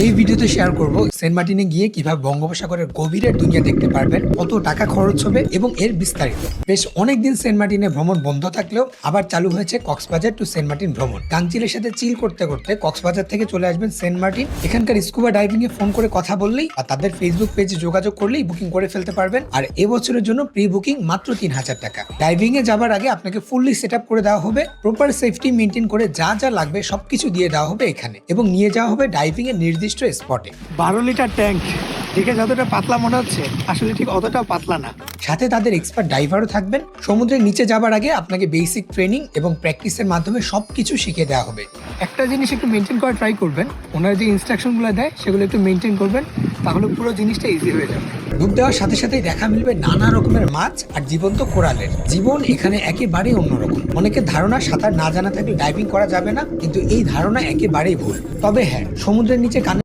এই ভিডিওতে শেয়ার করব সেন্ট মার্টিনে গিয়ে কীভাবে বঙ্গোপসাগরের গভীরের দুনিয়া দেখতে পারবেন, কত টাকা খরচ হবে এবং এর বিস্তারিত। বেশ অনেকদিন সেন্ট মার্টিনে ভ্রমণ বন্ধ থাকলেও আবার চালু হয়েছে কক্সবাজার টু সেন্ট মার্টিন ভ্রমণ। কাঞ্চিলের সাথে চিল করতে করতে কক্সবাজার থেকে চলে আসবেন সেন্ট মার্টিন। এখানকার স্কুবা ডাইভিং এ ফোন করে কথা বললেই আর তাদের ফেসবুক পেজে যোগাযোগ করলেই বুকিং করে ফেলতে পারবেন। আর এবছরের জন্য প্রি বুকিং মাত্র তিন হাজার টাকা। ডাইভিং এ যাবার আগে আপনাকে ফুললি সেট করে দেওয়া হবে। প্রপার সেফটি মেনটেন করে যা যা লাগবে সবকিছু দিয়ে দেওয়া হবে এখানে। এবং নিয়ে যাওয়া হবে ডাইভিং এর নির্দিষ্ট স্পটে বারো লিটার ট্যাঙ্ক দেখে যতটা পাতলা মনে হচ্ছে আসলে ঠিক অতটাও পাতলা না। সাথে তাদের এক্সপার্ট ড্রাইভারও থাকবেন। সমুদ্রের নিচে যাবার আগে আপনাকে বেসিক ট্রেনিং এবং প্র্যাকটিসের মাধ্যমে সবকিছু শিখে দেওয়া হবে। একটা জিনিস একটু মেনটেন করা ট্রাই করবেন। ওনারা যে ইনস্ট্রাকশনগুলো দেয়, সেগুলো একটু মেনটেন করবেন, তাহলে পুরো জিনিসটা ইজি হয়ে যাবে। ডুব দেওয়ার সাথে সাথেই দেখা মিলবে নানা রকমের মাছ আর জীবন্ত কোরালের। জীবন এখানে একেবারেই অন্যরকম। অনেকের ধারণা সাঁতার না জানা থাকলে ডাইভিং করা যাবে না, কিন্তু এই ধারণা একেবারেই ভুল। তবে হ্যাঁ সমুদ্রের নিচে কানে